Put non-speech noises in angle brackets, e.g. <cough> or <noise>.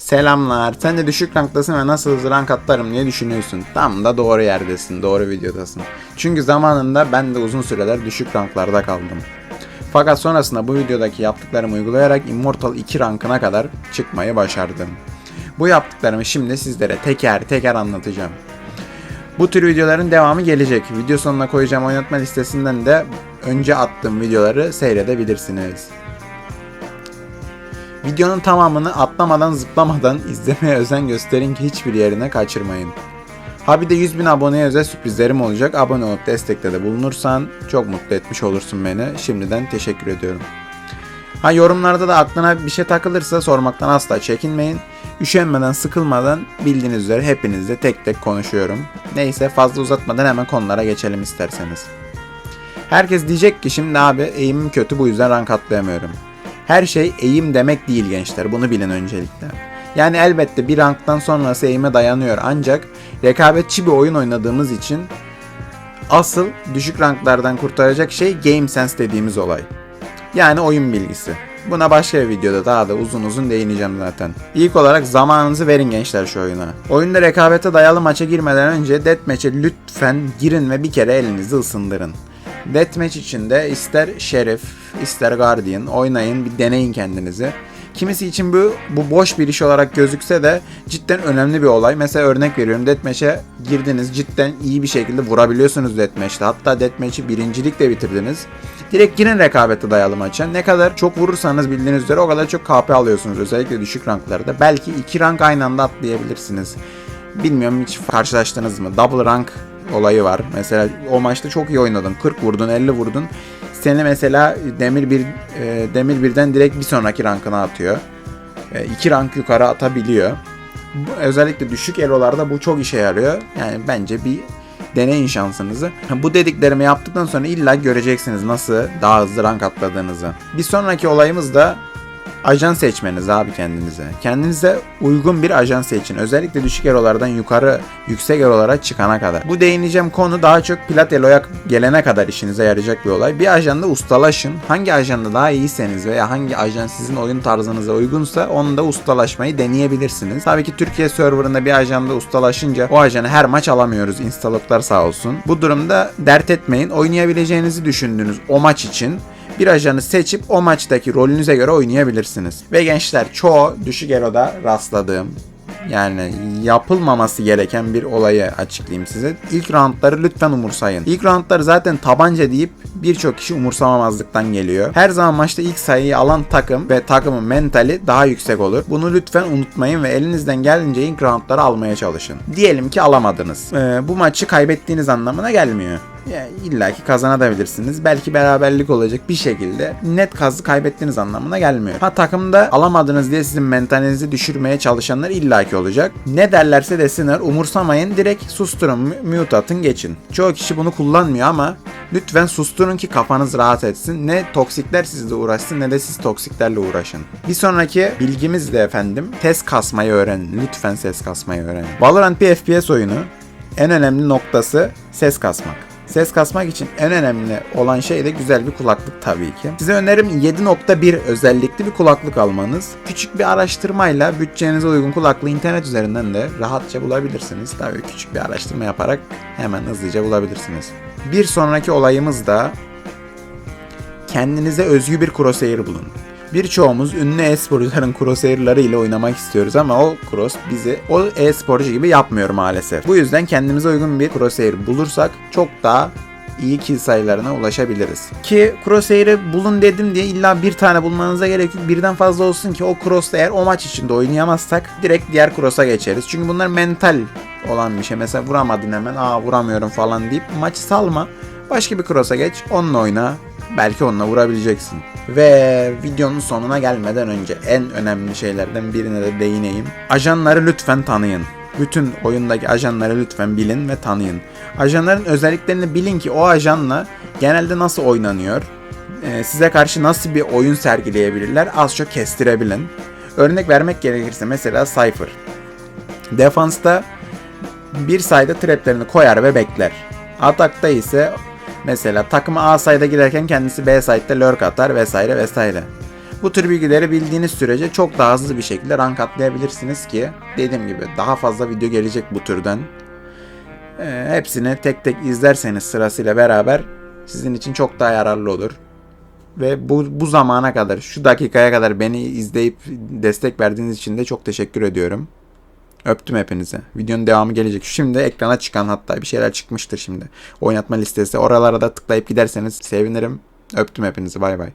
Selamlar. Sen de düşük ranktasın ve nasıl hızlı rank atlarım diye düşünüyorsun. Tam da doğru yerdesin, doğru videodasın. Çünkü zamanında ben de uzun süreler düşük ranklarda kaldım. Fakat sonrasında bu videodaki yaptıklarımı uygulayarak Immortal 2 rankına kadar çıkmayı başardım. Bu yaptıklarımı şimdi sizlere teker teker anlatacağım. Bu tür videoların devamı gelecek. Video sonuna koyacağım oynatma listesinden de önce attığım videoları seyredebilirsiniz. Videonun tamamını atlamadan zıplamadan <laughs> izlemeye özen gösterin ki hiçbir yerine kaçırmayın. Ha bir de 100 bin aboneye özel sürprizlerim olacak. Abone olup destekte de bulunursan çok mutlu etmiş olursun beni. Şimdiden teşekkür ediyorum. Ha yorumlarda da aklına bir şey takılırsa sormaktan asla çekinmeyin. Üşenmeden, sıkılmadan bildiğiniz üzere hepinizle tek tek konuşuyorum. Neyse fazla uzatmadan hemen konulara geçelim isterseniz. Herkes diyecek ki şimdi abi eğimim kötü bu yüzden rank atlayamıyorum. Her şey eğim demek değil gençler bunu bilin öncelikle. Yani elbette bir ranktan sonrası eğime dayanıyor ancak rekabetçi bir oyun oynadığımız için asıl düşük ranklardan kurtaracak şey game sense dediğimiz olay. Yani oyun bilgisi. Buna başka bir videoda daha da uzun uzun değineceğim zaten. İlk olarak zamanınızı verin gençler şu oyuna. Oyunda rekabete dayalı maça girmeden önce deathmatch'e lütfen girin ve bir kere elinizi ısındırın. Deathmatch için de ister Şerif, ister Guardian oynayın bir deneyin kendinizi. Kimisi için bu, bu boş bir iş olarak gözükse de cidden önemli bir olay. Mesela örnek veriyorum Deathmatch'e girdiniz cidden iyi bir şekilde vurabiliyorsunuz Deathmatch'te. Hatta Deathmatch'i birincilikle bitirdiniz. Direkt girin rekabete dayalı maça. Ne kadar çok vurursanız bildiğiniz üzere o kadar çok KP alıyorsunuz. Özellikle düşük ranklarda. Belki iki rank aynı anda atlayabilirsiniz. Bilmiyorum hiç karşılaştınız mı? Double rank olayı var. Mesela o maçta çok iyi oynadın. 40 vurdun, 50 vurdun. Seni mesela Demir bir e, Demir birden direkt bir sonraki rankına atıyor. E, iki rank yukarı atabiliyor. Bu, özellikle düşük elolarda bu çok işe yarıyor. Yani bence bir deneyin şansınızı. Bu dediklerimi yaptıktan sonra illa göreceksiniz nasıl daha hızlı rank atladığınızı. Bir sonraki olayımız da ajan seçmeniz abi kendinize. Kendinize uygun bir ajan seçin. Özellikle düşük elolardan yukarı yüksek elolara çıkana kadar. Bu değineceğim konu daha çok plat eloya gelene kadar işinize yarayacak bir olay. Bir ajanda ustalaşın. Hangi ajanda daha iyiyseniz veya hangi ajan sizin oyun tarzınıza uygunsa onda ustalaşmayı deneyebilirsiniz. Tabii ki Türkiye serverında bir ajanda ustalaşınca o ajanı her maç alamıyoruz. Instaloklar sağ olsun. Bu durumda dert etmeyin. Oynayabileceğinizi düşündüğünüz o maç için bir ajanı seçip o maçtaki rolünüze göre oynayabilirsiniz. Ve gençler çoğu düşük eloda rastladığım yani yapılmaması gereken bir olayı açıklayayım size. İlk roundları lütfen umursayın. İlk roundları zaten tabanca deyip birçok kişi umursamamazlıktan geliyor. Her zaman maçta ilk sayıyı alan takım ve takımın mentali daha yüksek olur. Bunu lütfen unutmayın ve elinizden geldiğince ilk roundları almaya çalışın. Diyelim ki alamadınız. Ee, bu maçı kaybettiğiniz anlamına gelmiyor. Ya illa ki kazanabilirsiniz. Belki beraberlik olacak bir şekilde net kazı kaybettiğiniz anlamına gelmiyor. Ha takımda alamadınız diye sizin mentalinizi düşürmeye çalışanlar illaki olacak. Ne derlerse desinler umursamayın direkt susturun mute atın geçin. Çoğu kişi bunu kullanmıyor ama lütfen susturun ki kafanız rahat etsin. Ne toksikler sizle uğraşsın ne de siz toksiklerle uğraşın. Bir sonraki bilgimiz de efendim test kasmayı öğrenin. Lütfen ses kasmayı öğrenin. Valorant bir FPS oyunu. En önemli noktası ses kasmak. Ses kasmak için en önemli olan şey de güzel bir kulaklık tabii ki. Size önerim 7.1 özellikli bir kulaklık almanız. Küçük bir araştırmayla bütçenize uygun kulaklığı internet üzerinden de rahatça bulabilirsiniz. Tabii küçük bir araştırma yaparak hemen hızlıca bulabilirsiniz. Bir sonraki olayımız da kendinize özgü bir crosshair bulun. Birçoğumuz ünlü e-sporcuların crosshair'ları ile oynamak istiyoruz ama o cross bizi o e-sporcu gibi yapmıyor maalesef. Bu yüzden kendimize uygun bir crosshair bulursak çok daha iyi kill sayılarına ulaşabiliriz. Ki crosshair'ı bulun dedim diye illa bir tane bulmanıza gerek yok. Birden fazla olsun ki o cross'ta eğer o maç içinde oynayamazsak direkt diğer cross'a geçeriz. Çünkü bunlar mental olan bir şey. Mesela vuramadın hemen aa vuramıyorum falan deyip maçı salma. Başka bir cross'a geç onunla oyna. Belki onunla vurabileceksin. Ve videonun sonuna gelmeden önce en önemli şeylerden birine de değineyim. Ajanları lütfen tanıyın. Bütün oyundaki ajanları lütfen bilin ve tanıyın. Ajanların özelliklerini bilin ki o ajanla genelde nasıl oynanıyor, e, size karşı nasıl bir oyun sergileyebilirler az çok kestirebilin. Örnek vermek gerekirse mesela Cypher. Defansta bir sayda traplerini koyar ve bekler. Atakta ise Mesela takımı A side'a girerken kendisi B side'de lurk atar vesaire vesaire. Bu tür bilgileri bildiğiniz sürece çok daha hızlı bir şekilde rank atlayabilirsiniz ki dediğim gibi daha fazla video gelecek bu türden. Ee, hepsini tek tek izlerseniz sırasıyla beraber sizin için çok daha yararlı olur. Ve bu, bu zamana kadar, şu dakikaya kadar beni izleyip destek verdiğiniz için de çok teşekkür ediyorum. Öptüm hepinize. Videonun devamı gelecek. Şimdi ekrana çıkan hatta bir şeyler çıkmıştır şimdi. Oynatma listesi. Oralara da tıklayıp giderseniz sevinirim. Öptüm hepinizi. Bay bay.